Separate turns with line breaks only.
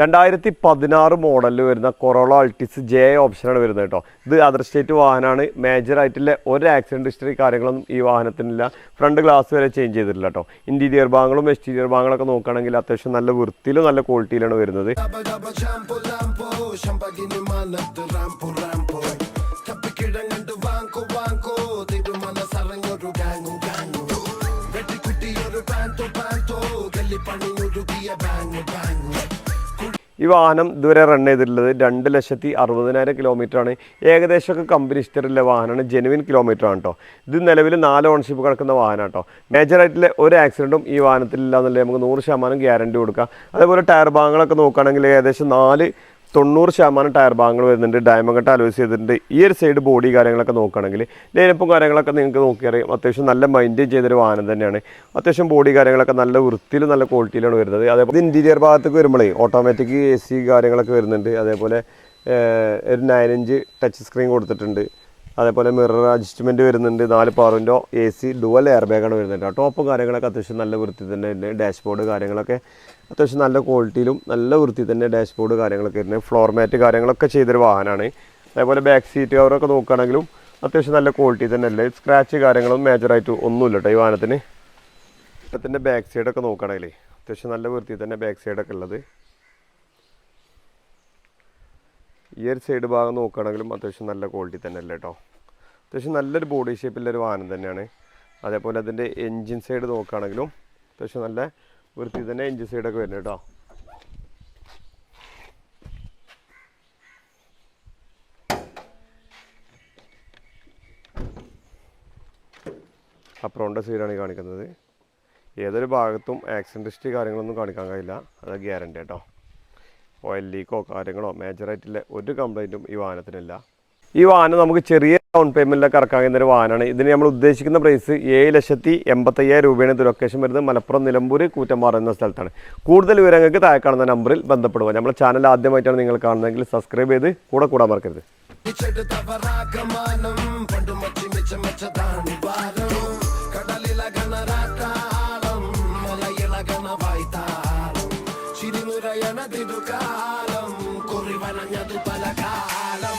രണ്ടായിരത്തി പതിനാറ് മോഡലിൽ വരുന്ന കൊറോള അൾട്ടിസ് ജെ ഓപ്ഷനാണ് വരുന്നത് കേട്ടോ. ഇത് അതർ സ്റ്റേറ്റ് വാഹനമാണ് മേജർ ആയിട്ടുള്ള ഒരു ആക്സിഡന്റ് ഹിസ്റ്ററി കാര്യങ്ങളൊന്നും ഈ വാഹനത്തിനില്ല. ഫ്രണ്ട് ഗ്ലാസ് വരെ ചേഞ്ച് ചെയ്തിട്ടില്ല കേട്ടോ. ഇന്റീരിയർ ഭാഗങ്ങളും എക്സ്റ്റീരിയർ ഭാഗങ്ങളൊക്കെ നോക്കുകയാണെങ്കിൽ അത്യാവശ്യം നല്ല വൃത്തിയിലും നല്ല ക്വാളിറ്റിയിലാണ് വരുന്നത്. ഈ വാഹനം ഇതുവരെ റൺ ചെയ്തിട്ടുള്ളത് രണ്ട് ലക്ഷത്തി അറുപതിനായിരം കിലോമീറ്റർ ആണ്. ഏകദേശമൊക്കെ കമ്പനി ഇഷ്ടമുള്ള വാഹനമാണ്. ജെനുവിൻ കിലോമീറ്റർ ആണ് കേട്ടോ ഇത് നിലവിൽ നാല് ഓണർഷിപ്പ് കിടക്കുന്ന വാഹനം കേട്ടോ മേജറായിട്ടുള്ള ഒരു ആക്സിഡന്റും ഈ വാഹനത്തിലില്ല എന്നുള്ളത് നമുക്ക് നൂറ് ശതമാനം ഗ്യാരണ്ടി കൊടുക്കാം. അതേപോലെ ടയർ ഭാഗങ്ങളൊക്കെ നോക്കുകയാണെങ്കിൽ ഏകദേശം നാല് തൊണ്ണൂറ് ശതമാനം ടയർ ഭാഗങ്ങൾ വരുന്നുണ്ട് ഡയമണ്ട് കട്ട് അലോയ്സ് ചെയ്തിട്ടുണ്ട്. ഈ ഒരു സൈഡ് ബോഡി കാര്യങ്ങളൊക്കെ നോക്കുകയാണെങ്കിൽ ലേനപ്പും കാര്യങ്ങളൊക്കെ നിങ്ങൾക്ക് നോക്കിയറിയാം. അത്യാവശ്യം നല്ല മെയിന്റെയിൻ ചെയ്തൊരു വാഹനം തന്നെയാണ്. അത്യാവശ്യം ബോഡി കാര്യങ്ങളൊക്കെ നല്ല വൃത്തിയിലും നല്ല ക്വാളിറ്റിയിലാണ് വരുന്നത്. അതേപോലെ ഇന്റീരിയർ ഭാഗത്തേക്ക് വരുമ്പോഴേ ഓട്ടോമാറ്റിക് എ സി കാര്യങ്ങളൊക്കെ വരുന്നുണ്ട്. അതേപോലെ ഒരു നയൻ ഇഞ്ച് ടച്ച് സ്ക്രീൻ കൊടുത്തിട്ടുണ്ട്. അതേപോലെ മിറർ അഡ്ജസ്റ്റ്മെന്റ് വരുന്നുണ്ട്. നാല് പവറിന്റെ എ സി ഡുവൽ എയർ ബാഗാണ് ആ ടോപ്പും കാര്യങ്ങളൊക്കെ അത്യാവശ്യം നല്ല വൃത്തി തന്നെ ഉണ്ട്. ഡാഷ്ബോർഡ് കാര്യങ്ങളൊക്കെ അത്യാവശ്യം നല്ല ക്വാളിറ്റിയിലും നല്ല വൃത്തി തന്നെ ഡാഷ്ബോർഡ് കാര്യങ്ങളൊക്കെ വരുന്നത്. ഫ്ലോർ മാറ്റ് കാര്യങ്ങളൊക്കെ ചെയ്തൊരു വാഹനമാണ്. അതേപോലെ ബാക്ക് സീറ്റ് കവറൊക്കെ നോക്കുകയാണെങ്കിലും അത്യാവശ്യം നല്ല ക്വാളിറ്റി തന്നെ അല്ലേ സ്ക്രാച്ച് കാര്യങ്ങളും മേജറായിട്ട് ഒന്നുമില്ല കേട്ടോ ഈ വാഹനത്തിന്. ഇപ്പത്തിന്റെ ബാക്ക് സൈഡൊക്കെ നോക്കുകയാണെങ്കിൽ അത്യാവശ്യം നല്ല വൃത്തി തന്നെ ബാക്ക് സൈഡൊക്കെ ഉള്ളത്. ഈ ഒരു സൈഡ് ഭാഗം നോക്കുകയാണെങ്കിലും അത്യാവശ്യം നല്ല ക്വാളിറ്റി തന്നെ അല്ലേ കേട്ടോ അത്യാവശ്യം നല്ലൊരു ബോഡി ഷേപ്പിലൊരു വാഹനം തന്നെയാണ്. അതേപോലെ അതിന്റെ എൻജിൻ സൈഡ് നോക്കുകയാണെങ്കിലും അത്യാവശ്യം നല്ല വൃത്തി തന്നെ എൻജിൻ സൈഡൊക്കെ വരുന്നത് കേട്ടോ അപ്രോണ്ട സൈഡാണ് കാണിക്കുന്നത്. ഏതൊരു ഭാഗത്തും ആക്സിഡന്റ് ഹിസ്റ്ററി കാര്യങ്ങളൊന്നും കാണിക്കാൻ കഴിയില്ല. അത് ഗ്യാരണ്ടി കേട്ടോ ഓയിൽ ലീക്കോ കാര്യങ്ങളോ മേജറായിട്ടുള്ള ഒരു കംപ്ലൈന്റും ഈ വാഹനത്തിനില്ല. ഈ വാഹനം നമുക്ക് ചെറിയ ഡൗൺ പേയ്മെന്റിലൊക്കെ ഇറക്കാൻ കഴിയുന്ന ഒരു വാഹനമാണ്. ഇതിന് നമ്മൾ ഉദ്ദേശിക്കുന്ന പ്രൈസ് ഏഴ് ലക്ഷത്തി എൺപത്തയ്യായിരം രൂപയാണ് ഇത് ലൊക്കേഷൻ വരുന്നത് മലപ്പുറം നിലമ്പൂർ കൂറ്റമ്പാറ എന്ന സ്ഥലത്താണ്. കൂടുതൽ വിവരങ്ങൾക്ക് താഴെ കാണുന്ന നമ്പറിൽ ബന്ധപ്പെടുക. നമ്മുടെ ചാനൽ ആദ്യമായിട്ടാണ് നിങ്ങൾ കാണുന്നതെങ്കിൽ സബ്സ്ക്രൈബ് ചെയ്ത് കൂടെ കൂടാൻ മറക്കരുത്.
లోపల కాలం